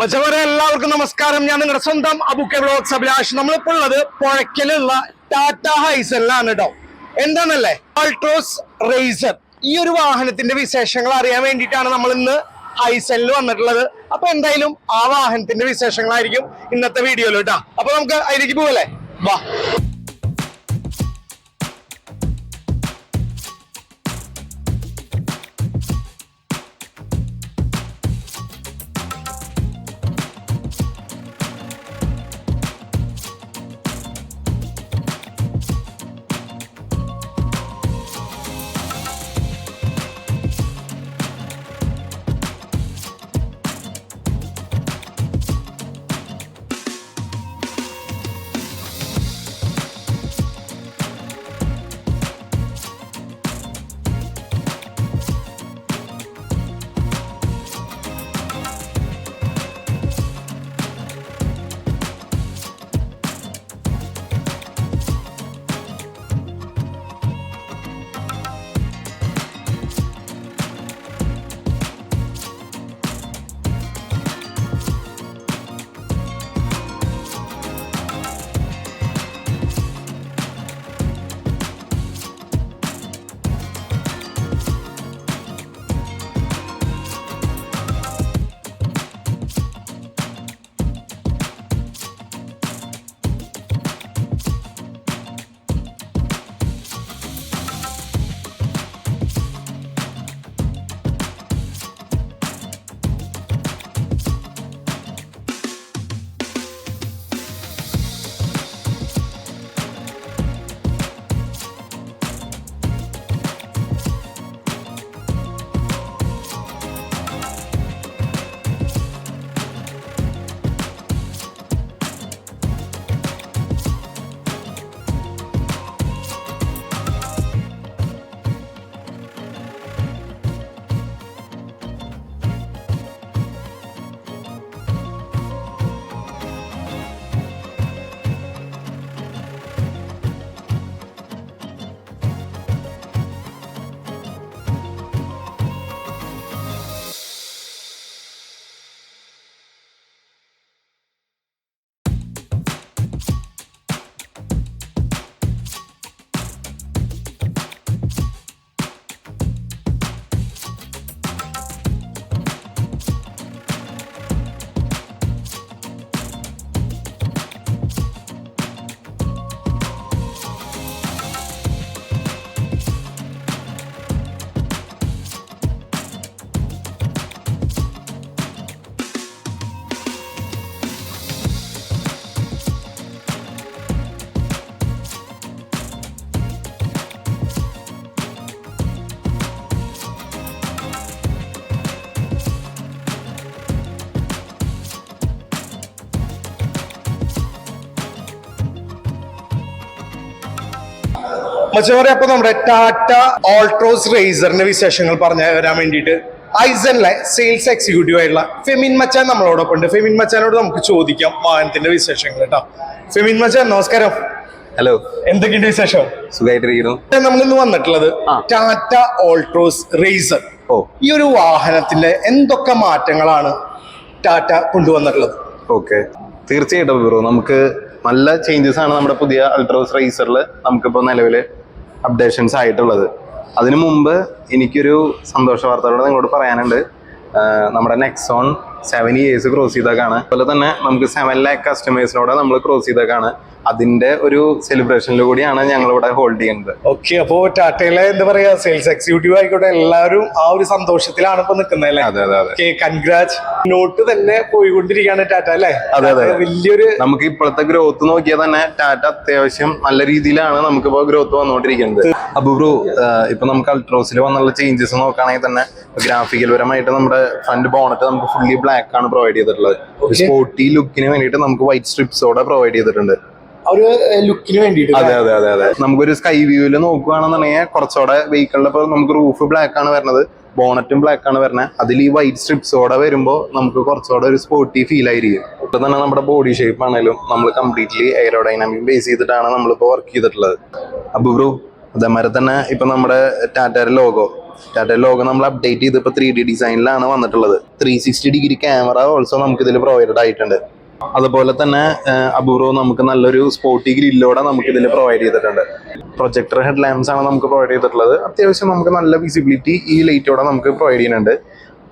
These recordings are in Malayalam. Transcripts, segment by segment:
മച്ചവരെ എല്ലാവർക്കും നമസ്കാരം. ഞാൻ നിങ്ങളുടെ സ്വന്തം അബുക്കെ വ്ലോഗ്സ് അഭിലാഷ് നമ്മളിപ്പോൾ ഉള്ളത് പുഴയ്ക്കലുള്ള ടാറ്റ ഹൈസലിലാണ് കേട്ടോ എന്താണല്ലേ? Altroz racer. ഈ ഒരു വാഹനത്തിന്റെ വിശേഷങ്ങൾ അറിയാൻ വേണ്ടിയിട്ടാണ് നമ്മൾ ഇന്ന് ഹൈസലിൽ വന്നിട്ടുള്ളത്. അപ്പൊ എന്തായാലും ആ വാഹനത്തിന്റെ വിശേഷങ്ങളായിരിക്കും ഇന്നത്തെ വീഡിയോയിൽ കേട്ടോ അപ്പൊ നമുക്ക് അതിലേക്ക് പോകല്ലേ വാ. മച്ചവരെ അപ്പൊ നമ്മുടെ ടാറ്റ ഓൾട്രോസ് റേസറിന്റെ വിശേഷങ്ങൾ പറഞ്ഞു തരാൻ വേണ്ടിയിട്ട് ഐസനിലെ സെയിൽസ് എക്സിക്യൂട്ടീവ് ആയിട്ടുള്ള ഫെമിൻ മച്ചാൻ നമ്മളോടൊപ്പം ഉണ്ട് ഫെമിൻ മച്ചാനോട് നമുക്ക് ചോദിക്കാം വാഹനത്തിന്റെ വിശേഷങ്ങൾ കേട്ടോ. ഫെമിൻ മച്ചാൻ നമസ്കാരം. ഹലോ എന്തൊക്കെയുണ്ട് വിശേഷം? സുഖമായിട്ടിരിക്കുന്നു നമ്മൾ ഇന്ന് വന്നിട്ടുള്ളത് ടാറ്റ ഓൾട്രോസ് റേസർ ഓ. ഈ ഒരു വാഹനത്തിന്റെ എന്തൊക്കെ മാറ്റങ്ങളാണ് ടാറ്റ കൊണ്ടുവന്നിട്ടുള്ളത്? ഓക്കെ. തീർച്ചയായിട്ടും ബ്രോ നമുക്ക് നല്ല ചേഞ്ചസ് ആണ് നമ്മുടെ പുതിയ അൾട്രോസ് റേസറിൽ നമുക്കിപ്പോൾ നിലവിൽ അപ്ഡേഷൻസ് ആയിട്ടുള്ളത്. അതിനു മുമ്പ് എനിക്കൊരു സന്തോഷ വാർത്തകളോട് നിങ്ങളോട് പറയാനുണ്ട്. നമ്മുടെ നെക്സോൺ സെവൻ ഇയേഴ്സ് ക്രോസ് ചെയ്തേക്കാണ് അതുപോലെ തന്നെ നമുക്ക് സെവൻ ലാക്ക് കസ്റ്റമേഴ്സിനോട് നമ്മൾ ക്രോസ് ചെയ്തേക്കാണ്. അതിന്റെ ഒരു സെലിബ്രേഷനിൽ കൂടിയാണ് ഞങ്ങൾ ഇവിടെ ഹോൾഡ് ചെയ്യുന്നത്. ഓക്കെ അപ്പോ ടാറ്റയിലെ എന്താ പറയാ സെയിൽസ് എക്സിക്യൂട്ടീവ് ആയിക്കോട്ടെ എല്ലാവരും ആ ഒരു സന്തോഷത്തിലാണ് ഇപ്പൊ നിൽക്കുന്നത് അല്ലേ? അതെ അതെ അതെ. കൺഗ്രാറ്റ് നോട്ട് തന്നെ പോയിക്കൊണ്ടിരിക്കുകയാണ് ടാറ്റ അല്ലേ? അതെ, അതെ. വലിയൊരു നമുക്ക് ഇപ്പോഴത്തെ ഗ്രോത്ത് നോക്കിയാൽ തന്നെ ടാറ്റ അത്യാവശ്യം നല്ല രീതിയിലാണ് നമുക്കിപ്പോ ഗ്രോത്ത് വന്നുകൊണ്ടിരിക്കുന്നത്. അപ്പൊ ബ്രോ ഇപ്പൊ നമുക്ക് അൾട്രോസിൽ വന്നുള്ള ചേഞ്ചസ് നോക്കുകയാണെങ്കിൽ തന്നെ ഗ്രാഫിക്കൽ പരമായിട്ട് നമ്മുടെ ഫ്രണ്ട് ബോണറ്റ് നമുക്ക് ഫുള്ളി ബ്ലാക്ക് ആണ് പ്രൊവൈഡ് ചെയ്തിട്ടുള്ളത്. സ്പോർട്ടി ലുക്കിന് വേണ്ടിയിട്ട് നമുക്ക് വൈറ്റ് സ്ട്രിപ്സോടെ പ്രൊവൈഡ് ചെയ്തിട്ടുണ്ട്. ഒരു ലുക്കിന് വേണ്ടിയിട്ട് അതെ അതെ അതെ അതെ. നമുക്കൊരു സ്കൈ വ്യൂവിൽ നോക്കുകയാണെന്നുണ്ടെങ്കിൽ കുറച്ചുകൂടെ വെഹിക്കിളിന്റെ ഇപ്പൊ നമുക്ക് റൂഫ് ബ്ലാക്ക് ആണ് വരുന്നത്. ബോണറ്റും ബ്ലാക്ക് ആണ് വരുന്നത്. അതിൽ ഈ വൈറ്റ് സ്ട്രിപ്സോടെ വരുമ്പോൾ നമുക്ക് കുറച്ചുകൂടെ ഒരു സ്പോർട്ടി ഫീൽ ആയിരിക്കും. ഇപ്പൊ തന്നെ നമ്മുടെ ബോഡി ഷേപ്പ് ആണെങ്കിലും നമ്മൾ കംപ്ലീറ്റ്ലി എയറോഡൈനാമിക് ബേസ് ചെയ്തിട്ടാണ് നമ്മളിപ്പോൾ വർക്ക് ചെയ്തിട്ടുള്ളത്. അപ്പൊ ബ്രോ അതേമാതിരി തന്നെ ഇപ്പൊ നമ്മുടെ ടാറ്റയുടെ ലോഗോ ടാറ്റാ ലോഗോ നമ്മൾ അപ്ഡേറ്റ് ചെയ്ത് ഇപ്പൊ ത്രീ ഡി ഡിസൈനിലാണ് വന്നിട്ടുള്ളത്. Three sixty degree camera also നമുക്ക് ഇതിൽ പ്രൊവൈഡഡ് ആയിട്ടുണ്ട്. അതുപോലെ തന്നെ അപൂർവം നമുക്ക് നല്ലൊരു സ്പോട്ടി ഗ്രില്ലോടെ നമുക്ക് ഇതിൽ പ്രൊവൈഡ് ചെയ്തിട്ടുണ്ട്. പ്രൊജക്ടർ ഹെഡ് ലാംപ്സ് ആണ് നമുക്ക് പ്രൊവൈഡ് ചെയ്തിട്ടുള്ളത്. അത്യാവശ്യം നമുക്ക് നല്ല വിസിബിലിറ്റി ഈ ലൈറ്റോടെ നമുക്ക് പ്രൊവൈഡ് ചെയ്യുന്നുണ്ട്.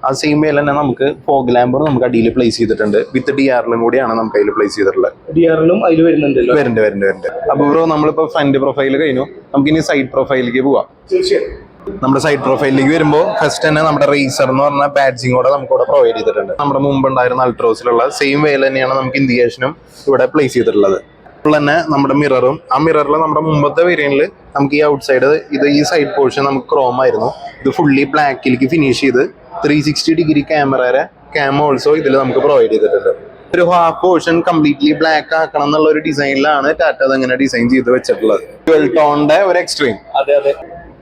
ആ സെയിം വേല തന്നെ നമുക്ക് ഫോഗ് ലാമ്പ് നമുക്ക് അടിയിൽ പ്ലേസ് ചെയ്തിട്ടുണ്ട്. വിത്ത് ഡി ആറിലും കൂടിയാണ് നമുക്ക് അതിൽ പ്ലേസ് ചെയ്തിട്ടുള്ളത്. ഡി ആറിലും അതിൽ വരുന്നുണ്ട് വരുന്നുണ്ട് വരുന്നുണ്ട്. അപ്പൊ ബ്രോ നമ്മളിപ്പോ ഫ്രണ്ട് പ്രൊഫൈൽ കഴിഞ്ഞു. നമുക്ക് ഇനി സൈഡ് പ്രൊഫൈലിലേക്ക് പോവാം. തീർച്ചയായും. നമ്മുടെ സൈഡ് പ്രൊഫൈലിലേക്ക് വരുമ്പോൾ ഫസ്റ്റ് തന്നെ നമ്മുടെ റേസർ എന്ന് പറഞ്ഞ ബാഡ്ജിങ് കൂടെ നമുക്ക് ഇവിടെ പ്രൊവൈഡ് ചെയ്തിട്ടുണ്ട്. നമ്മുടെ മുമ്പ് ഉണ്ടായിരുന്ന അൾട്രോസിലുള്ള സെയിം വേയിൽ തന്നെയാണ് നമുക്ക് ഇൻഡിക്കേഷനും ഇവിടെ പ്ലേസ് ചെയ്തിട്ടുള്ളത്. ഇപ്പോൾ തന്നെ നമ്മുടെ മിററും ആ മിററിൽ നമ്മുടെ മുമ്പത്തെ വേരിയന്റിൽ നമുക്ക് ഈ ഔട്ട് സൈഡ് ഇത് ഈ സൈഡ് പോർഷൻ നമുക്ക് ക്രോം ആയിരുന്നു. ഇത് ഫുള്ളി ബ്ലാക്കിലേക്ക് ഫിനിഷ് ചെയ്ത് ത്രീ സിക്സ്റ്റി ഡിഗ്രി ക്യാമറയുടെ ക്യാമ ഓൾസോ ഇതിൽ നമുക്ക് പ്രൊവൈഡ് ചെയ്തിട്ടുണ്ട്. ഒരു ഹാഫ് പോർഷൻ കംപ്ലീറ്റ്ലി ബ്ലാക്ക് ആക്കണം എന്നുള്ള ഒരു ഡിസൈനിലാണ് ടാറ്റ അതങ്ങനെ ഡിസൈൻ ചെയ്ത് വെച്ചിട്ടുള്ളത്. ട്വൽവ് ടോണിന്റെ ഒരു എക്സ്ട്രീം അതെ അതെ.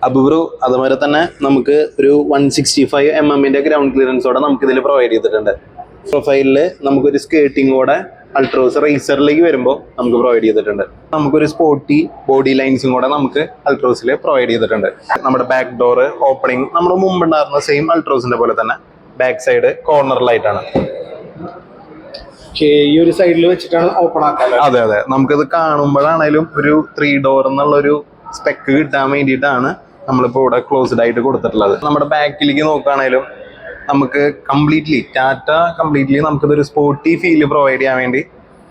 അബുബ്രു അതുപോലെ തന്നെ നമുക്ക് ഒരു വൺ സിക്സ്റ്റി ഫൈവ് എം എമ്മിന്റെ ഗ്രൗണ്ട് ക്ലിയറൻസോടെ നമുക്ക് ഇതിൽ പ്രൊവൈഡ് ചെയ്തിട്ടുണ്ട്. പ്രൊഫൈലിൽ നമുക്കൊരു സ്കേർട്ടിങ്ങോടെ അൾട്രോസ് റേസറിലേക്ക് വരുമ്പോൾ നമുക്ക് പ്രൊവൈഡ് ചെയ്തിട്ടുണ്ട്. നമുക്കൊരു സ്പോർട്ടി ബോഡി ലൈൻസും കൂടെ നമുക്ക് അൾട്രോസിൽ പ്രൊവൈഡ് ചെയ്തിട്ടുണ്ട്. നമ്മുടെ ബാക്ക് ഡോർ ഓപ്പണിംഗ് നമ്മുടെ മുമ്പ് ഉണ്ടായിരുന്ന സെയിം അൾട്രോസിന്റെ പോലെ തന്നെ ബാക്ക് സൈഡ് കോർണറിലായിട്ടാണ് ഈ ഒരു സൈഡിൽ വെച്ചിട്ടാണ് ഓപ്പൺ ആക്കാൻ അതെ അതെ. നമുക്കത് കാണുമ്പോഴാണേലും ഒരു ത്രീ ഡോർ എന്നുള്ള ഒരു സ്പെക്ക് കിട്ടാൻ വേണ്ടിയിട്ടാണ് നമ്മളിപ്പോ ഇവിടെ ക്ലോസ്ഡ് ആയിട്ട് കൊടുത്തിട്ടുള്ളത്. നമ്മുടെ ബാക്കിലേക്ക് നോക്കുകയാണെങ്കിലും നമുക്ക് കംപ്ലീറ്റ്ലി ടാറ്റ കംപ്ലീറ്റ്ലി നമുക്കിതൊരു സ്പോർട്ടി ഫീൽ പ്രൊവൈഡ് ചെയ്യാൻ വേണ്ടി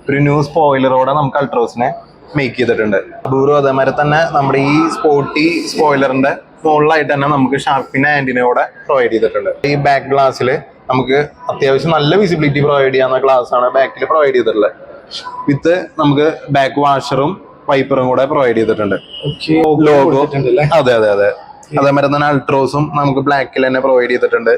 ഒരു ന്യൂ സ്പോയിലറോടെ നമുക്ക് അൾട്രോസിനെ മേക്ക് ചെയ്തിട്ടുണ്ട്. ദൂരം അതേമാതിരി തന്നെ നമ്മുടെ ഈ സ്പോർട്ടി സ്പോയിലറിന്റെ മുകളിലായിട്ട് തന്നെ നമുക്ക് ഷാർപ്പിന് ആന്റിനയോടെ പ്രൊവൈഡ് ചെയ്തിട്ടുണ്ട്. ഈ ബാക്ക് ഗ്ലാസ്സിൽ നമുക്ക് അത്യാവശ്യം നല്ല വിസിബിലിറ്റി പ്രൊവൈഡ് ചെയ്യാവുന്ന ഗ്ലാസ് ആണ് ബാക്കിൽ പ്രൊവൈഡ് ചെയ്തിട്ടുള്ളത്. വിത്ത് നമുക്ക് ബാക്ക് വാഷറും വൈപ്പറും കൂടെ പ്രൊവൈഡ് ചെയ്തിട്ടുണ്ട്. ലോഗോ അതെ അതെ അതെ. അതേമാതിരി തന്നെ അൾട്രോസും നമുക്ക് ബ്ലാക്കിൽ തന്നെ പ്രൊവൈഡ് ചെയ്തിട്ടുണ്ട്.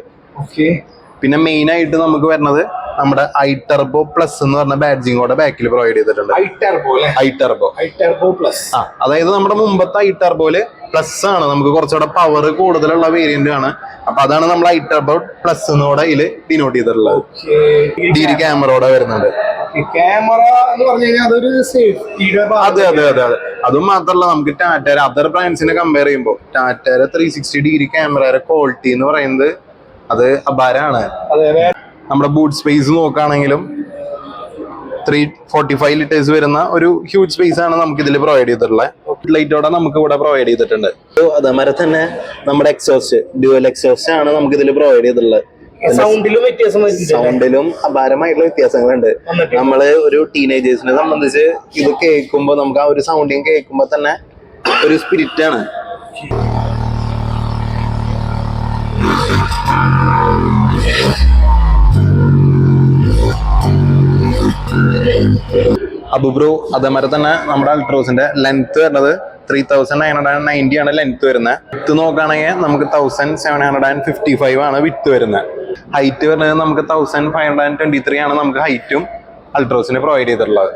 പിന്നെ മെയിൻ ആയിട്ട് നമുക്ക് വരുന്നത് നമ്മുടെ ഐ ടെർബോ പ്ലസ് എന്ന് പറഞ്ഞ ബാഡ്ജിങ് കൂടെ ബാക്കിൽ പ്രൊവൈഡ് ചെയ്തിട്ടുണ്ട്. ഐ ടെർബോ അല്ലേ? I turbo i turbo plus ആ അതായത് നമ്മുടെ മുമ്പത്തെ ഐ ടെർബോയിൽ പ്ലസ് ആണ്. നമുക്ക് കുറച്ചുകൂടെ പവർ കൂടുതലുള്ള വേരിയന്റ് ആണ്. അപ്പൊ അതാണ് നമ്മൾ ഐ ടെർബോ പ്ലസ് എന്നോടെ ഇതിൽ ഡിനോട്ട് ചെയ്തിട്ടുള്ളത്. ഡി ക്യാമറയോടെ വരുന്നുണ്ട്. ക്യാമറ എന്ന് പറഞ്ഞു കഴിഞ്ഞാൽ അതൊരു സേഫ്റ്റിയുടെ അതെ അതെ അതെ അതെ. അതും മാത്രല്ല നമുക്ക് ടാറ്റയുടെ അതർ ബ്രാൻഡ്സിനെ കമ്പയർ ചെയ്യുമ്പോൾ ടാറ്റയുടെ ത്രീ സിക്സ്റ്റി ഡിഗ്രി ക്യാമറയുടെ ക്വാളിറ്റി എന്ന് പറയുന്നത് അത് അപാരാണ്. നമ്മുടെ ബൂട്ട് സ്പേസ് നോക്കുകയാണെങ്കിലും ത്രീ ഫോർട്ടി ഫൈവ് ലിറ്റേഴ്സ് വരുന്ന ഒരു ഹ്യൂജ് സ്പേസ് ആണ് നമുക്ക് ഇതിൽ പ്രൊവൈഡ് ചെയ്തിട്ടുള്ളത് ലൈറ്റോടെ നമുക്ക് ഇവിടെ പ്രൊവൈഡ് ചെയ്തിട്ടുണ്ട്. അതേമാതിരി തന്നെ നമ്മുടെ എക്സോസ്റ്റ് ഡ്യുവൽ എക്സോസ്റ്റ് ആണ് നമുക്ക് ഇതിൽ പ്രൊവൈഡ് ചെയ്തിട്ടുള്ളത് സൗണ്ടിലും വ്യത്യാസം സൗണ്ടിലും അപാരമായിട്ടുള്ള വ്യത്യാസങ്ങളുണ്ട്. നമ്മൾ ഒരു ടീനേജേഴ്സിനെ സംബന്ധിച്ച് ഇത് കേൾക്കുമ്പോൾ നമുക്ക് ആ ഒരു സൗണ്ടിങ് കേൾക്കുമ്പോൾ തന്നെ ഒരു സ്പിരിറ്റ് ആണ്. അബുബ്രോ അതേമാതിരി തന്നെ നമ്മുടെ അൾട്രോസിന്റെ ലെങ്ത് വരുന്നത് three thousand nine hundred and ninety ആണ് ലെങ്ത് വരുന്നത്. വിത്ത് നോക്കുകയാണെങ്കിൽ നമുക്ക് thousand seven hundred and fifty five ആണ് വിത്ത് വരുന്നത്. ഹൈറ്റ് വരുന്നത് നമുക്ക് thousand five hundred and twenty three ആണ് നമുക്ക് ഹൈറ്റും അൾട്രോസിന് പ്രൊവൈഡ് ചെയ്തിട്ടുള്ളത്.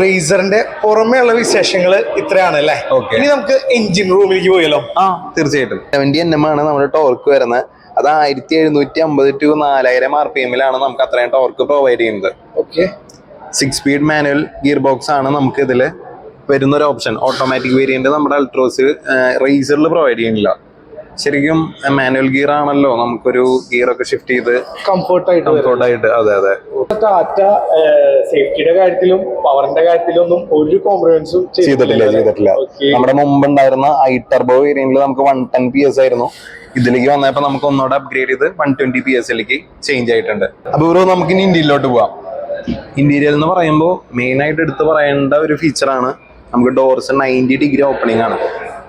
റേസറിന്റെ പുറമേയുള്ള വിശേഷങ്ങൾ ഇത്രയാണ് അല്ലേ? ഓക്കെ ഇനി നമുക്ക് എഞ്ചിൻ റൂമിലേക്ക് പോയല്ലോ ആ തീർച്ചയായിട്ടും. സെവന്റി എൻ എം ആണ് നമ്മുടെ ടോർക്ക് വരുന്നത്. അത് ആയിരത്തി എഴുന്നൂറ്റി അമ്പത് ടു നാലായിരം ആർ പി എമ്മിലാണ് നമുക്ക് അത്രയും ടോർക്ക് പ്രൊവൈഡ് ചെയ്യുന്നത്. Okay six speed manual gear box ആണ് നമുക്ക് ഇതിൽ വരുന്ന ഒരു ഓപ്ഷൻ ഓട്ടോമാറ്റിക് വേരിയന്റ് നമ്മുടെ അൾട്രോസ് റേസറിൽ പ്രൊവൈഡ് ചെയ്യുന്നില്ല. ശരിക്കും മാനുവൽ ഗിയർ ആണല്ലോ നമുക്കൊരു ഗിയർ ഒക്കെ ഷിഫ്റ്റ് ചെയ്ത് കംഫർട്ടായിട്ട് ആയിട്ട് കംഫോർട്ട് ആയിട്ട് അതെ. അതെ ടാറ്റ സേഫ്റ്റിയുടെ കാര്യത്തിലും പവറിന്റെ കാര്യത്തിലൊന്നും ഒരു കോംപ്രമൈസും ചെയ്തിട്ടില്ല ചെയ്തിട്ടില്ല. നമ്മുടെ മുമ്പ് ഉണ്ടായിരുന്ന ഐ ടർബോ വേരിയന്റിൽ നമുക്ക് വൺ ടെൻ പി എസ് ആയിരുന്നു. ഇതിലേക്ക് വന്നപ്പോ നമുക്ക് ഒന്നുകൂടെ അപ്ഗ്രേഡ് ചെയ്ത് വൺ ട്വന്റി പി എസിലേക്ക് ചേഞ്ച് ആയിട്ടുണ്ട്. അപ്പൊ ബ്രോ നമുക്ക് ഇനി ഇന്ത്യയിലോട്ട് പോവാം. ഇന്റീരിയൽ എന്ന് പറയുമ്പോൾ മെയിൻ ആയിട്ട് എടുത്ത് പറയേണ്ട ഒരു ഫീച്ചറാണ് നമുക്ക് ഡോർസ് നയന്റി ഡിഗ്രി ഓപ്പണിംഗ് ആണ്.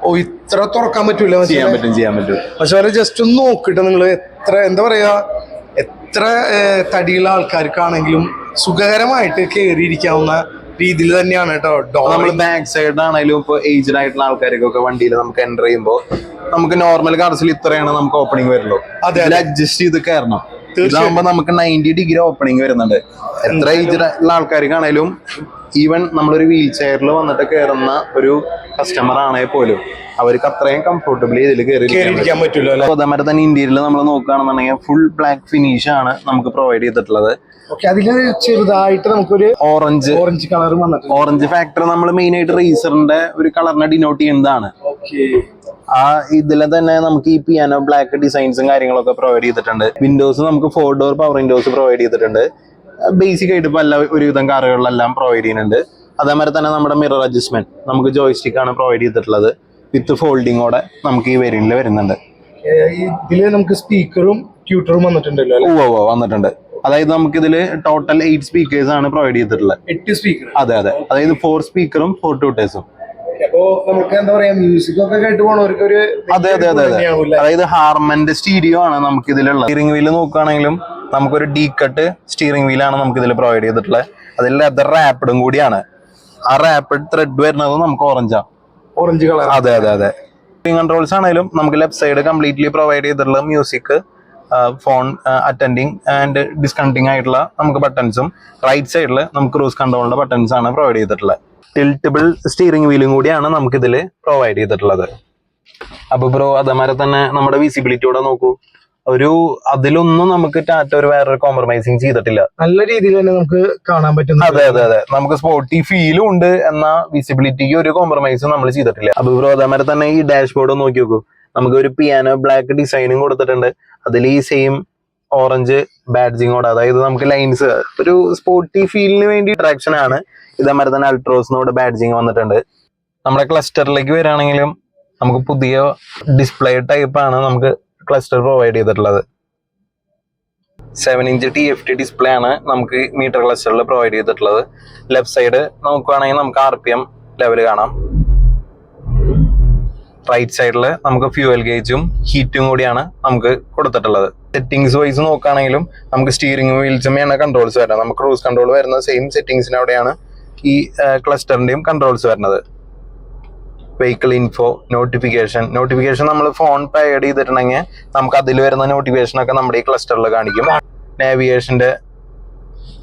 ഓ ഇത്ര തുറക്കാൻ പറ്റൂല ചെയ്യാൻ പറ്റും ചെയ്യാൻ പറ്റും. പക്ഷെ അവരെ ജസ്റ്റ് ഒന്ന് നോക്കിട്ട് നിങ്ങൾ എത്ര എന്താ പറയാ എത്ര തടിയുള്ള ആൾക്കാർക്കാണെങ്കിലും സുഖകരമായിട്ട് കയറിയിരിക്കാവുന്ന രീതിയിൽ തന്നെയാണ് കേട്ടോ നമ്മൾ ബാക്ക് സൈഡ് ആണെങ്കിലും ഇപ്പൊ ഏജ്ഡ് ആയിട്ടുള്ള ആൾക്കാർക്കൊക്കെ വണ്ടിയിൽ നമുക്ക് എന്റർ ചെയ്യുമ്പോൾ നമുക്ക് നോർമൽ കാർസിൽ ഇത്രയാണ് നമുക്ക് ഓപ്പണിംഗ് വരുള്ളൂ. അതെ, അതിൽ അഡ്ജസ്റ്റ് ചെയ്ത് കയറണം. ഇതാകുമ്പോ നമുക്ക് നയന്റി ഡിഗ്രി ഓപ്പണിംഗ് വരുന്നുണ്ട്. എത്ര ഏജ്ഡ് ആയിട്ടുള്ള ആൾക്കാർക്കാണെങ്കിലും ഈവൻ നമ്മളൊരു വീൽ ചെയറിൽ വന്നിട്ട് കയറുന്ന ഒരു കസ്റ്റമർ ആണെങ്കിൽ പോലും അവർക്ക് അത്രയും കംഫർട്ടബിളി ഇതിൽ കയറി കയറിയിരിക്കാൻ പറ്റൂല അല്ലെ? അതേമാതിരി തന്നെ ഇന്ത്യയിൽ നമ്മൾ നോക്കുകയാണെന്നുണ്ടെങ്കിൽ ഫുൾ ബ്ലാക്ക് ഫിനിഷ് ആണ് നമുക്ക് പ്രൊവൈഡ് ചെയ്തിട്ടുള്ളത്. ചെറുതായിട്ട് നമുക്കൊരു orange orange colour orange factor നമ്മൾ മെയിൻ ആയിട്ട് റേസറിന്റെ ഒരു കളറിനെ ഡിനോട്ട് ചെയ്യുന്നതാണ്. ആ ഇതിലെ തന്നെ നമുക്ക് ഈ പിയാനോ ബ്ലാക്ക് ഡിസൈൻസും കാര്യങ്ങളൊക്കെ പ്രൊവൈഡ് ചെയ്തിട്ടുണ്ട്. വിൻഡോസ് നമുക്ക് four door power windows provide ചെയ്തിട്ടുണ്ട്. ബേസിക് ആയിട്ട് ഇപ്പൊ എല്ലാ ഒരുവിധം കാറുകളിലെല്ലാം പ്രൊവൈഡ് ചെയ്യുന്നുണ്ട്. അതേമാതിരി തന്നെ നമ്മുടെ മിറർ അഡ്ജസ്റ്റ്മെന്റ് നമുക്ക് ജോയിസ്റ്റിക് ആണ് പ്രൊവൈഡ് ചെയ്തിട്ടുള്ളത് വിത്ത് ഫോൾഡിങ്ങോടെ നമുക്ക് ഈ വേരിയന്റിൽ വരുന്നുണ്ട്. ഇതിൽ നമുക്ക് സ്പീക്കറും ട്യൂട്ടറും വന്നിട്ടുണ്ടല്ലോ ഓ ഓ വന്നിട്ടുണ്ട്. അതായത് നമുക്ക് ഇതിൽ ടോട്ടൽ എയ്റ്റ് സ്പീക്കേഴ്സ് ആണ് പ്രൊവൈഡ് ചെയ്തിട്ടുള്ളത്. എട്ട് സ്പീക്കർ അതെ അതെ. അതായത് ഫോർ സ്പീക്കറും ഫോർ ട്യൂട്ടേഴ്സും അപ്പോ നമുക്ക് എന്താ പറയാ മ്യൂസിക് ഒക്കെ കേട്ട് പോണവർക്ക് ഒരു അതെ അതെ അതെ അതെ. അതായത് ഹാർമന്റെ സ്റ്റീരിയോ ആണ് നമുക്ക് ഇതിലുള്ള സ്റ്റിയറിംഗ് വീൽ നോക്കുകയാണെങ്കിലും നമുക്കൊരു ഡീ കട്ട് സ്റ്റീറിംഗ് വീലാണ് നമുക്ക് ഇതിൽ പ്രൊവൈഡ് ചെയ്തിട്ടുള്ളത്. അതിൽ ലെതർ റാപ്പിഡും കൂടിയാണ്. ആ റാപ്പിഡ് ത്രെഡ് വരുന്നത് നമുക്ക് ഓറഞ്ചാ ഓറഞ്ച് കളർ അതെ അതെ അതെ. കൺട്രോൾസ് ആണെങ്കിലും നമുക്ക് ലെഫ്റ്റ് സൈഡ് കംപ്ലീറ്റ്ലി പ്രൊവൈഡ് ചെയ്തിട്ടുള്ള music phone attending and disconnecting ആയിട്ടുള്ള നമുക്ക് ബട്ടൺസും റൈറ്റ് സൈഡിൽ നമുക്ക് ക്രൂസ് കൺട്രോളിന്റെ ബട്ടൺസ് ആണ് പ്രൊവൈഡ് ചെയ്തിട്ടുള്ളത്. ടിൽറ്റബിൾ സ്റ്റിയറിംഗ് വീലും കൂടിയാണ് നമുക്ക് ഇതിൽ പ്രൊവൈഡ് ചെയ്തിട്ടുള്ളത്. അപ്പൊ ബ്രോ അതേമാതിരി തന്നെ നമ്മുടെ വിസിബിലിറ്റി വിസിബിലിറ്റിയോടെ നോക്കൂ. ഒരു അതിലൊന്നും നമുക്ക് ടാറ്റ ഒരു വേറൊരു കോംപ്രമൈസിങ് ചെയ്തിട്ടില്ല. നല്ല രീതിയിൽ തന്നെ നമുക്ക് കാണാൻ പറ്റും അതെ അതെ അതെ. നമുക്ക് സ്പോർട്ടി ഫീലും ഉണ്ട് എന്ന വിസിബിലിറ്റിക്ക് ഒരു കോംപ്രമൈസും നമ്മൾ ചെയ്തിട്ടില്ല. അപ്പൊ ബ്രോ തന്നെ ഈ ഡാഷ്ബോർഡ് നോക്കി നോക്കൂ. നമുക്ക് ഒരു പിയാനോ ബ്ലാക്ക് ഡിസൈനും കൊടുത്തിട്ടുണ്ട്. അതിൽ ഈ സെയിം ഓറഞ്ച് ബാഡ്ജിങ്ങോട് അതായത് നമുക്ക് ലൈൻസ് ഒരു സ്പോർട്ടി ഫീലിന് വേണ്ടി അട്രാക്ഷൻ ആണ്. ഇതേമാതിരി തന്നെ അൾട്രോസിനോട് ബാഡ്ജിങ് വന്നിട്ടുണ്ട്. നമ്മുടെ ക്ലസ്റ്ററിലേക്ക് വരികയാണെങ്കിലും നമുക്ക് പുതിയ ഡിസ്പ്ലേ ടൈപ്പ് ആണ് നമുക്ക് ക്ലസ്റ്റർ പ്രൊവൈഡ് ചെയ്തിട്ടുള്ളത്. Seven inch T F T display ആണ് നമുക്ക് മീറ്റർ ക്ലസ്റ്ററിൽ പ്രൊവൈഡ് ചെയ്തിട്ടുള്ളത്. ലെഫ്റ്റ് സൈഡ് നോക്കുകയാണെങ്കിൽ നമുക്ക് ആർ പി എം ലെവൽ കാണാം. റൈറ്റ് സൈഡിൽ നമുക്ക് ഫ്യൂവൽ ഗേജും ഹീറ്റും കൂടിയാണ് നമുക്ക് കൊടുത്തിട്ടുള്ളത്. സെറ്റിംഗ്സ് വൈസ് നോക്കുകയാണെങ്കിലും നമുക്ക് സ്റ്റിയറിംഗ് വീൽസുമാണ് കൺട്രോൾസ് വരുന്നത്. നമുക്ക് ക്രൂസ് കൺട്രോൾ വരുന്ന സെയിം സെറ്റിംഗ്സിന് അവിടെയാണ് ഈ ക്ലസ്റ്ററിന്റെയും കൺട്രോൾസ് വരുന്നത്. വെഹിക്കിൾ ഇൻഫോ നോട്ടിഫിക്കേഷൻ നോട്ടിഫിക്കേഷൻ നമ്മൾ ഫോൺ പേഡ് ചെയ്തിട്ടുണ്ടെങ്കിൽ നമുക്ക് അതിൽ വരുന്ന നോട്ടിഫിക്കേഷൻ ഒക്കെ നമ്മുടെ ഈ ക്ലസ്റ്ററിൽ കാണിക്കും. നാവിഗേഷന്റെ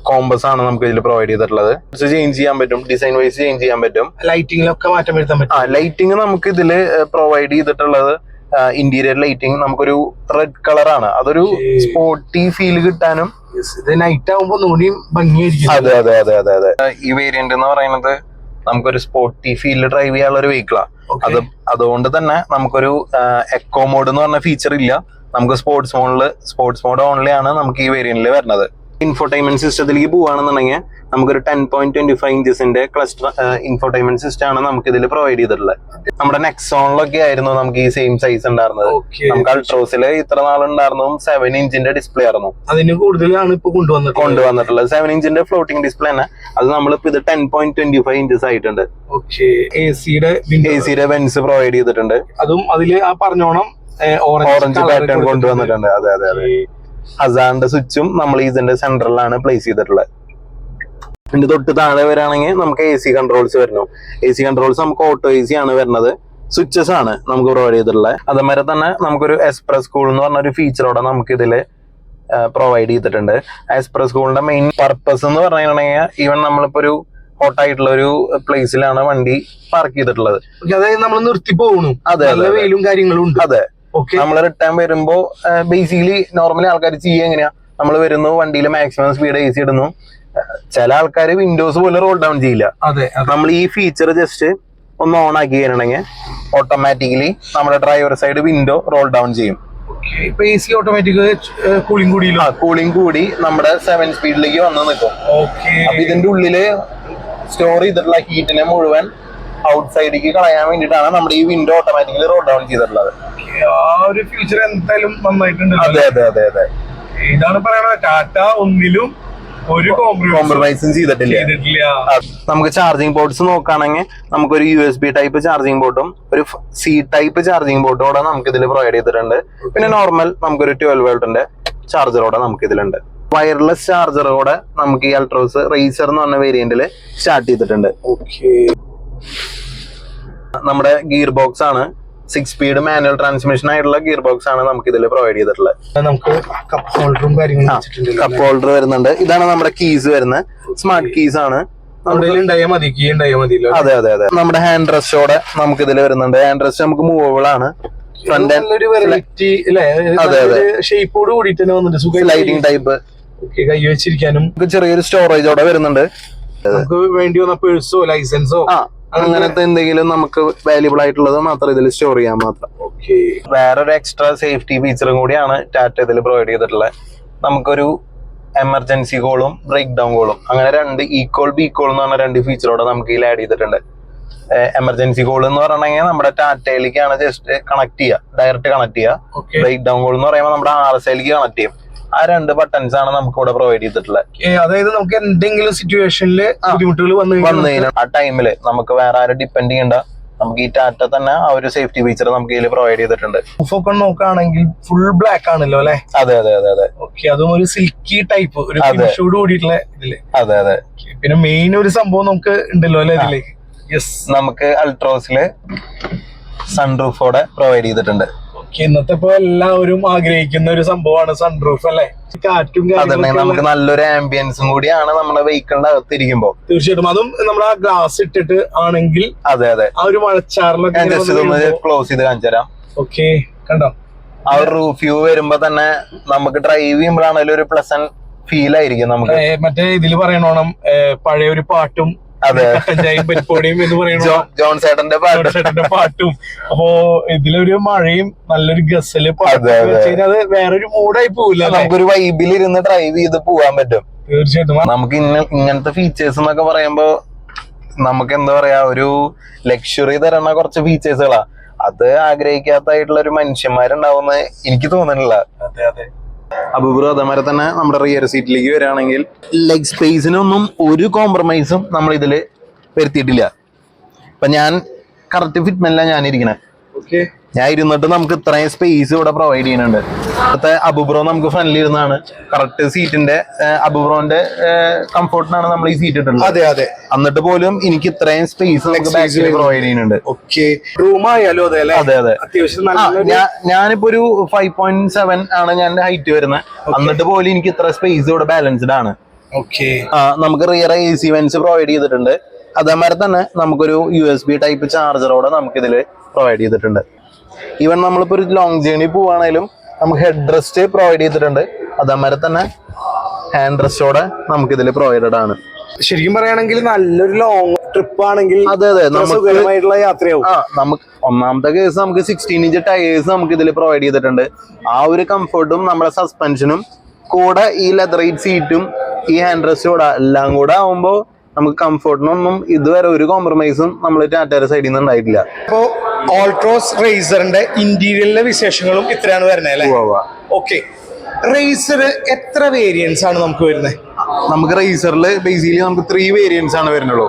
കോമ്പസ് ആണ് നമുക്ക് ഇതിൽ പ്രൊവൈഡ് ചെയ്തിട്ടുള്ളത്. ചേഞ്ച് ചെയ്യാൻ പറ്റും ഡിസൈൻ വൈസ് ചേഞ്ച് ചെയ്യാൻ പറ്റും. ലൈറ്റിംഗിലൊക്കെ മാറ്റം വരുത്താൻ പറ്റും. ആ ലൈറ്റിംഗ് നമുക്ക് ഇതിൽ പ്രൊവൈഡ് ചെയ്തിട്ടുള്ളത് ഇന്റീരിയർ ലൈറ്റിംഗ് നമുക്കൊരു റെഡ് കളറാണ് അതൊരു. സ്പോർട്ടി ഫീൽ കിട്ടാനും ഇത് നൈറ്റ് ആകുമ്പോൾ ഭംഗിയായിരിക്കും. അതെ അതെ അതെ അതെ അതെ. ഈ വേരിയന്റ് എന്ന് പറയുന്നത് നമുക്കൊരു സ്പോർട്ടി ഫീൽഡ് ഡ്രൈവ് ചെയ്യാനുള്ള ഒരു വെഹിക്കിളാണ്. അത് അതുകൊണ്ട് തന്നെ നമുക്കൊരു എക്കോ മോഡ് എന്ന് പറഞ്ഞ ഫീച്ചർ ഇല്ല. നമുക്ക് സ്പോർട്സ് മോഡിൽ സ്പോർട്സ് മോഡ് ഓൺലി ആണ് നമുക്ക് ഈ വേരിയന്റിൽ വരുന്നത്. ഇൻഫോർടൈൻമെന്റ് സിസ്റ്റത്തിലേക്ക് പോവുകയാണെന്നുണ്ടെങ്കിൽ നമുക്കൊരു ടെൻ പോയിന്റ് ട്വന്റി ഫൈവ് ഇഞ്ചസിന്റെ ക്ലസ്റ്റർ ഇൻഫോർടൈൻമെന്റ് സിസ്റ്റം ആണ് നമുക്ക് ഇതിൽ പ്രൊവൈഡ് ചെയ്തിട്ടുള്ളത്. നമ്മുടെ നെക്സോണിലൊക്കെ ആയിരുന്നു നമുക്ക് ഈ സെയിം സൈസ് ഉണ്ടായിരുന്നത്. നമുക്ക് അൾട്രോസിൽ ഇത്ര നാളുണ്ടായിരുന്നതും സെവൻ ഇഞ്ചിന്റെ ഡിസ്പ്ലേ ആയിരുന്നു. അതിന് കൂടുതലാണ് ഇപ്പൊ കൊണ്ടുവന്നത് കൊണ്ടുവന്നിട്ടുള്ളത്. സെവൻ ഇഞ്ചിന്റെ ഫ്ലോട്ടിംഗ് ഡിസ്പ്ലേ തന്നെ. അത് നമ്മളിപ്പോ ഇത് ten point twenty five inches ആയിട്ടുണ്ട്. എ സിയുടെ എ സിയുടെ വെൻസ് പ്രൊവൈഡ് ചെയ്തിട്ടുണ്ട്. അതും അതിൽ ആ പറഞ്ഞോണം ഓറഞ്ച് പാറ്റേൺ കൊണ്ടുവന്നിട്ടുണ്ട്. അതെ അതെ അതെ. ഹസാറിന്റെ സ്വിച്ചും നമ്മൾ ഇതിന്റെ സെന്ററിലാണ് പ്ലേസ് ചെയ്തിട്ടുള്ളത്. ഇതിന്റെ തൊട്ട് താഴെ വരാണെങ്കിൽ നമുക്ക് എ സി കൺട്രോൾസ് വരുന്നു. എ സി കൺട്രോൾസ് നമുക്ക് ഓട്ടോ എ സി ആണ് വരുന്നത്. സ്വിച്ചസ് ആണ് നമുക്ക് പ്രൊവൈഡ് ചെയ്തിട്ടുള്ളത്. അതേമാതിരി തന്നെ നമുക്കൊരു എക്സ്പ്രസ് കൂൾ എന്ന് പറഞ്ഞ ഒരു ഫീച്ചറോടെ നമുക്ക് ഇതിൽ പ്രൊവൈഡ് ചെയ്തിട്ടുണ്ട്. എക്സ്പ്രസ് കൂളിന്റെ മെയിൻ പർപ്പസ് എന്ന് പറഞ്ഞിട്ടുണ്ടെങ്കിൽ ഈവൻ നമ്മളിപ്പോ ഒരു ഹോട്ട് ആയിട്ടുള്ള ഒരു പ്ലേസിലാണ് വണ്ടി പാർക്ക് ചെയ്തിട്ടുള്ളത്. അതായത് നമ്മൾ നിർത്തി പോകണു അതെ. വെയിലും കാര്യങ്ങളും ഉണ്ട്. അതെ. നമ്മൾ റിട്ടേൺ വരുമ്പോ ബേസിക്കലി നോർമലി ആൾക്കാർ ചെയ്യുക എങ്ങനെയാ? നമ്മൾ വരുന്നു വണ്ടിയിൽ മാക്സിമം സ്പീഡ് എ സി ഇടുന്നു. ചില ആൾക്കാർ വിൻഡോസ് പോലെ റോൾ ഡൗൺ ചെയ്യില്ല. നമ്മൾ ഈ ഫീച്ചർ ജസ്റ്റ് ഒന്ന് ഓൺ ആക്കി കഴിഞ്ഞിട്ടുണ്ടെങ്കിൽ ഓട്ടോമാറ്റിക്കലി നമ്മുടെ driver side window roll down ചെയ്യും. കൂളിംഗ് കൂടി കൂളിംഗ് കൂടി നമ്മുടെ സെവൻ സ്പീഡിലേക്ക് വന്ന് നിൽക്കും അപ്പൊ ഇതിന്റെ ഉള്ളിൽ സ്റ്റോർ ചെയ്തിട്ടുള്ള ഹീറ്റിനെ മുഴുവൻ ഔട്ട് സൈഡിലേക്ക് കളയാൻ വേണ്ടിയിട്ടാണ് നമ്മുടെ ഈ വിൻഡോ ഓട്ടോമാറ്റിക്കലി റോൾ ഡൗൺ ചെയ്തിട്ടുള്ളത്. ആ ഒരു ഫ്യൂച്ചർ എന്തായാലും നന്നായിട്ടുണ്ട്. അതെ അതെ അതെ അതെ. ഇതാണ് പറയണത്. ടാറ്റ ഒന്നിലും ഒരു കോംപ്രമൈസ് ചെയ്തിട്ടില്ല. നമുക്ക് ചാർജിങ് ബോർഡ്സ് നോക്കുകയാണെങ്കിൽ നമുക്ക് ഒരു U S B type charging ബോർഡും ഒരു സി ടൈപ്പ് ചാർജിങ് ബോർഡും കൂടെ നമുക്ക് ഇതിൽ പ്രൊവൈഡ് ചെയ്തിട്ടുണ്ട്. പിന്നെ നോർമൽ നമുക്കൊരു ട്വൽവ് വോൾട്ടിന്റെ ചാർജറോടെ നമുക്ക് ഇതിലുണ്ട്. വയർലെസ് ചാർജറോടെ നമുക്ക് ഈ അൾട്രോസ് റേസർ എന്ന് പറഞ്ഞ വേരിയന്റിൽ സ്റ്റാർട്ട് ചെയ്തിട്ടുണ്ട്. ഓക്കെ നമ്മുടെ ഗിയർ ബോക്സ് ആണ്. സിക്സ് സ്പീഡ് മാനുവൽ ട്രാൻസ്മിഷൻ ആയിട്ടുള്ള ഗിയർ ബോക്സ് ആണ് നമുക്ക് ഇതിൽ പ്രൊവൈഡ് ചെയ്തിട്ടുള്ളത് നമുക്ക് കപ്പ് ഹോൾഡറും കാര്യങ്ങളും കപ്പ് ഹോൾഡർ വരുന്നുണ്ട്. ഇതാണ് നമ്മുടെ കീസ് വരുന്നത്. സ്മാർട്ട് കീസ് ആണ്. അതെ അതെ അതെ. നമ്മുടെ ഹാൻഡ് റെസ്റ്റോടെ നമുക്ക് ഇതിൽ വരുന്നുണ്ട്. ഹാൻഡ് റെസ്റ്റ് നമുക്ക് മൂവബിൾ ആണ്. ഫ്രണ്ട്. ഷേപ്പോട് കൂടിയിട്ട് വന്നിട്ടുണ്ട്. വന്നിട്ട് ലൈറ്റിംഗ് ടൈപ്പ് കൈ വെച്ചിരിക്കാനും. ചെറിയൊരു സ്റ്റോറേജോടെ വരുന്നുണ്ട്. നമുക്ക് വേണ്ടി വന്ന പേഴ്സോ ലൈസൻസോ അങ്ങനത്തെ എന്തെങ്കിലും നമുക്ക് വാല്യുബിൾ ആയിട്ടുള്ളത് മാത്രം ഇതിൽ സ്റ്റോർ ചെയ്യാൻ മാത്രം. ഓക്കെ വേറൊരു എക്സ്ട്രാ സേഫ്റ്റി ഫീച്ചറും കൂടിയാണ് ടാറ്റ ഇതിൽ പ്രൊവൈഡ് ചെയ്തിട്ടുള്ളത്. നമുക്കൊരു എമർജൻസി കോളും ബ്രേക്ക് ഡൗൺ കോളും അങ്ങനെ രണ്ട് ഈക്വൾ ബി കോൾ എന്ന് പറഞ്ഞ രണ്ട് ഫീച്ചറോടെ നമുക്ക് ഇതിൽ ആഡ് ചെയ്തിട്ടുണ്ട്. എമർജൻസി കോൾ എന്ന് പറയണെങ്കിൽ നമ്മുടെ ടാറ്റയിലേക്കാണ് ജസ്റ്റ് കണക്ട് ചെയ്യുക. ഡയറക്റ്റ് കണക്ട് ചെയ്യുക. ബ്രേക്ക് ഡൗൺ കോൾ എന്ന് പറയുമ്പോൾ നമ്മുടെ ആർ എസ് ഐയിലേക്ക് കണക്ട് ചെയ്യും. ആ രണ്ട് ബട്ടൺസ് ആണ് നമുക്ക് ഇവിടെ പ്രൊവൈഡ് ചെയ്തിട്ടുള്ളത് അതായത് നമുക്ക് എന്തെങ്കിലും സിറ്റുവേഷനിൽ ബുദ്ധിമുട്ടുകൾ വന്നു ആ ടൈമിൽ നമുക്ക് വേറെ ആരും ഡിപ്പെൻഡ് ചെയ്യണ്ട. നമുക്ക് ഈ ടാറ്റ തന്നെ ആ ഒരു സേഫ്റ്റി ഫീച്ചർ നമുക്ക് ഇതിൽ പ്രൊവൈഡ് ചെയ്തിട്ടുണ്ട്. ഒക്കെ നോക്കുകയാണെങ്കിൽ ഫുൾ ബ്ലാക്ക് ആണല്ലോ അല്ലെ? അതെ അതെ അതെ അതെ. ഓക്കെ അതും ഒരു സിൽക്കി ടൈപ്പ് ഒരു. ഫിനിഷോട് കൂടിയിട്ടുള്ള ഇതിൽ. അതെ അതെ. പിന്നെ മെയിൻ ഒരു സംഭവം നമുക്ക് ഉണ്ടല്ലോ അല്ലെ ഇതിലേക്ക് യെസ് നമുക്ക് അൾട്രോസിൽ സൺറൂഫോടെ പ്രൊവൈഡ് ചെയ്തിട്ടുണ്ട്. ഇന്നത്തെ ഇപ്പൊ എല്ലാവരും ആഗ്രഹിക്കുന്ന ഒരു സംഭവമാണ് സൺറൂഫ് അല്ലെ? കാറ്റും നമുക്ക് നല്ലൊരു ആംബിയൻസും കൂടിയാണ് നമ്മുടെ വെഹിക്കിളിന്റെ അകത്ത് ഇരിക്കുമ്പോ തീർച്ചയായിട്ടും. അതും നമ്മൾ ആ ഗ്ലാസ് ഇട്ടിട്ട് ആണെങ്കിൽ അതെ അതെ. ആ ഒരു മഴച്ചാറിലൊക്കെ ക്ലോസ് ചെയ്ത് കാണിച്ചു തരാം. ഓക്കെ കണ്ടോ? ആ ഒരു റൂഫ് വ്യൂ വരുമ്പോ തന്നെ നമുക്ക് ഡ്രൈവ് ചെയ്യുമ്പോഴാണെങ്കിലും ഒരു പ്ലസന്റ് ഫീൽ ആയിരിക്കും നമുക്ക്. മറ്റേ ഇതിൽ പറയണോണം പഴയ ഒരു പാട്ടും എന്ന് ജോൺ സേട്ടന്റെ പാട്ട്. അപ്പോ ഇതിലൊരു മഴയും നല്ലൊരു ഗസൽ പാട്ടും അത് വേറൊരു മൂഡായി പോവില്ല നമുക്കൊരു വൈബിൽ ഇരുന്ന് ഡ്രൈവ് ചെയ്ത് പോവാൻ പറ്റും. തീർച്ചയായിട്ടും. നമുക്ക് ഇന്ന ഇങ്ങനത്തെ ഫീച്ചേഴ്സ് എന്നൊക്കെ പറയുമ്പോ നമുക്ക് എന്താ പറയാ ഒരു ലക്ഷറി തരണ കുറച്ച് ഫീച്ചേഴ്സുകളാ അത് ആഗ്രഹിക്കാത്തായിട്ടുള്ള ഒരു മനുഷ്യന്മാരുണ്ടാവുന്ന എനിക്ക് തോന്നണില്ല അതെ അതെ. അബൂബർ അതേമാതിരി തന്നെ നമ്മുടെ റിയർ സീറ്റിലേക്ക് വരികയാണെങ്കിൽ ലെഗ് സ്പേസിനൊന്നും ഒരു കോംപ്രമൈസും നമ്മൾ ഇതിൽ വരുത്തിയിട്ടില്ല. ഇപ്പൊ ഞാൻ കറക്റ്റ് ഫിറ്റ്മെന്റിലാണ് ഞാനിരിക്കണേ. ഓക്കെ ഞാൻ ഇരുന്നിട്ട് നമുക്ക് ഇത്രയും സ്പേസ് ഇവിടെ പ്രൊവൈഡ് ചെയ്യുന്നുണ്ട്. ഇവിടുത്തെ അബുബ്രോ നമുക്ക് ഫ്രണ്ട്ലി ഇരുന്നാണ്. കറക്റ്റ് സീറ്റിന്റെ അബുബ്രോന്റെ കംഫോർട്ടിനാണ് നമ്മൾ ഈ സീറ്റ് ഇട്ടുള്ളത് അതെ അതെ. എന്നിട്ട് പോലും എനിക്ക് ഇത്രയും സ്പേസ് നമുക്ക് space ബാക്കിൽ പ്രൊവൈഡ് ചെയ്യുന്നുണ്ട്. ഓക്കെ റൂം ആയാലും അതെ അല്ലെ? അതെ അതെ. ഞാനിപ്പോ ഒരു ഫൈവ് പോയിന്റ് സെവൻ ആണ് ഞാൻ ഹൈറ്റ് വരുന്നത് എന്നിട്ട് പോലും എനിക്ക് ഇത്ര സ്പേസ് ഇവിടെ ബാലൻസ്ഡ് ആണ്. ഓക്കെ നമുക്ക് rear A C vents provide ചെയ്തിട്ടുണ്ട്. അതേമാതിരി തന്നെ നമുക്കൊരു യു എസ് ബി ടൈപ്പ് ചാർജറോടെ നമുക്ക് ഇതിൽ പ്രൊവൈഡ് ചെയ്തിട്ടുണ്ട്. ഈവൻ നമ്മളിപ്പോ ഒരു ലോങ് ജേണി പോവുകയാണെങ്കിലും നമുക്ക് ഹെഡ് റെസ്റ്റ് പ്രൊവൈഡ് ചെയ്തിട്ടുണ്ട്. അതേമാതിരി തന്നെ ഹാൻഡ് റെസ്റ്റോടെ നമുക്ക് ഇതിൽ പ്രൊവൈഡഡ് ആണ്. ശരിക്കും പറയുകയാണെങ്കിൽ നല്ലൊരു ലോങ് ട്രിപ്പ് ആണെങ്കിൽ അതെ അതെ. സുഖകരമായിട്ടുള്ള യാത്രയാവും. നമുക്ക് ഒന്നാമത്തെ കേസ് നമുക്ക് സിക്സ്റ്റീൻ ഇഞ്ച് ടയേഴ്സ് നമുക്ക് ഇതിൽ പ്രൊവൈഡ് ചെയ്തിട്ടുണ്ട്. ആ ഒരു കംഫർട്ടും നമ്മുടെ സസ്പെൻഷനും കൂടെ ഈ ലെതറേറ്റ് സീറ്റും ഈ ഹാൻഡ് റെസ്റ്റോടെ കൂടെ എല്ലാം കൂടെ ആവുമ്പോൾ നമുക്ക് കംഫർട്ടിനൊന്നും ഇതുവരെ ഒരു കോംപ്രമൈസും നമ്മൾ ടാറ്റയുടെ സൈഡിൽ നിന്ന് ഉണ്ടായിട്ടില്ല. അപ്പോ ഓൾട്രോസ് റേസറിന്റെ ഇന്റീരിയറിലെ വിശേഷങ്ങളും ഇത്രയാണ് വരുന്നത് അല്ലെ? ഓക്കെ റേസർ എത്ര വേരിയൻസ് ആണ് നമുക്ക് വരുന്നത്? നമുക്ക് റേസറിൽ ബേസിക്കലി നമുക്ക് ത്രീ വേരിയൻസ് ആണ് വരുന്നുള്ളൂ.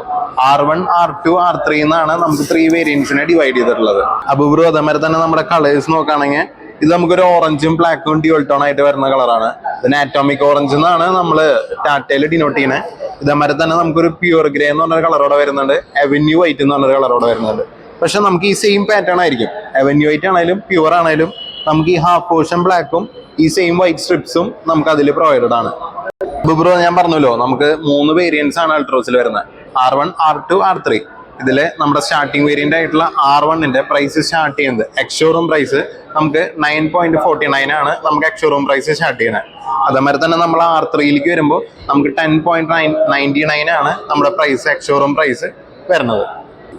R one R two R three എന്നാണ് നമുക്ക് ത്രീ വേരിയൻസിനെ ഡിവൈഡ് ചെയ്തിട്ടുള്ളത്. അപ്പൊ ഇവർ അതേമാതിരി തന്നെ നമ്മുടെ കളേഴ്സ് നോക്കുകയാണെങ്കിൽ ഇത് നമുക്കൊരു ഓറഞ്ചും ബ്ലാക്കും ഡ്യുവൽ ടോൺ ആയിട്ട് വരുന്ന കളറാണ് ഇതിന് ആറ്റോമിക് ഓറഞ്ച് എന്നാണ് നമ്മൾ ടാറ്റയിൽ ഡിനോട്ട് ചെയ്യുന്നത് ഇതേമാതിരി തന്നെ നമുക്കൊരു പ്യൂർ ഗ്രേ എന്ന് പറഞ്ഞൊരു കളറോടെ വരുന്നുണ്ട്. അവന്യൂ വൈറ്റ് എന്ന് പറഞ്ഞൊരു കളറോടെ വരുന്നുണ്ട്. പക്ഷെ നമുക്ക് ഈ സെയിം പാറ്റേൺ ആയിരിക്കും. അവന്യൂ വൈറ്റ് ആണെങ്കിലും പ്യുവർ ആണെങ്കിലും നമുക്ക് ഈ ഹാഫ് പോർഷൻ ബ്ലാക്കും ഈ സെയിം വൈറ്റ് സ്ട്രിപ്സും നമുക്ക് അതിൽ പ്രൊവൈഡഡ് ആണ് ബ്രോ ഞാൻ പറഞ്ഞല്ലോ നമുക്ക് മൂന്ന് വേരിയൻസ് ആണ് അൾട്രോസിൽ വരുന്നത്. R one R two R three ഇതിൽ നമ്മുടെ സ്റ്റാർട്ടിംഗ് വേരിയന്റ് ആയിട്ടുള്ള ആർ വണ്ണിന്റെ പ്രൈസ് സ്റ്റാർട്ട് ചെയ്യുന്നത്. എക്സ്ഷോറൂം പ്രൈസ് നമുക്ക് നയൻ പോയിന്റ് ഫോർട്ടി നയൻ ആണ് നമുക്ക് എക്സ്ഷോറൂം പ്രൈസ് സ്റ്റാർട്ട് ചെയ്യുന്നത്. അതേമാതിരി തന്നെ നമ്മൾ ആർ ത്രീയിലേക്ക് വരുമ്പോൾ നമുക്ക് ten point nine ninety nine ആണ് നമ്മുടെ പ്രൈസ് എക്സ്ഷോറൂം പ്രൈസ് വരുന്നത്.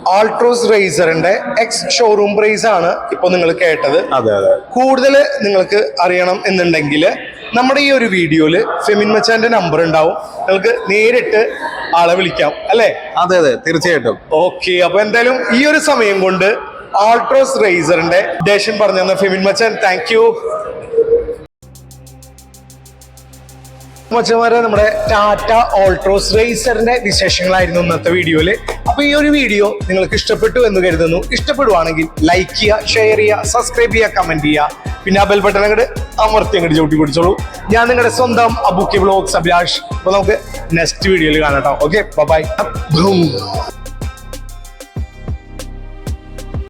ആൾട്രോസ് റേസറിന്റെ എക്സ് ഷോറൂം പ്രൈസ് ആണ് ഇപ്പൊ നിങ്ങൾ കേട്ടത്. അതെ അതെ. കൂടുതൽ നിങ്ങൾക്ക് അറിയണം എന്നുണ്ടെങ്കിൽ നമ്മുടെ ഈ ഒരു വീഡിയോയിൽ ഫെമിൻ മച്ചാന്റെ നമ്പർ ഉണ്ടാവും. നിങ്ങൾക്ക് നേരിട്ട് ആളെ വിളിക്കാം അല്ലേ? അതെ അതെ. തീർച്ചയായിട്ടും. ഓക്കെ അപ്പൊ എന്തായാലും ഈ ഒരു സമയം കൊണ്ട് ആൾട്രോസ് റേസറിന്റെ ഡേഷൻ പറഞ്ഞു തന്ന ഫെമിൻ മച്ചാൻ താങ്ക് മച്ചന്മാരെ നമ്മുടെ ടാറ്റ ഓൾട്രോസ് റേസറിന്റെ വിശേഷങ്ങളായിരുന്നു ഇന്നത്തെ വീഡിയോയിൽ. അപ്പൊ ഈ ഒരു വീഡിയോ നിങ്ങൾക്ക് ഇഷ്ടപ്പെട്ടു എന്ന് കരുതുന്നു. ഇഷ്ടപ്പെടുവാണെങ്കിൽ ലൈക്ക് ചെയ്യുക ഷെയർ ചെയ്യുക സബ്സ്ക്രൈബ് ചെയ്യുക കമന്റ് ചെയ്യുക. പിന്നെ ആ ബെൽ ബട്ടൺ അങ്ങോട്ട് അമർത്തി അങ്ങോട്ട് ചവിട്ടി പിടിച്ചോളൂ. ഞാൻ നിങ്ങളുടെ സ്വന്തം അബുക്കി ബ്ലോഗ്സ് അഭിലാഷ്. അപ്പൊ നമുക്ക് നെക്സ്റ്റ് വീഡിയോയിൽ കാണാം കേട്ടോ ഓക്കെ ബൈ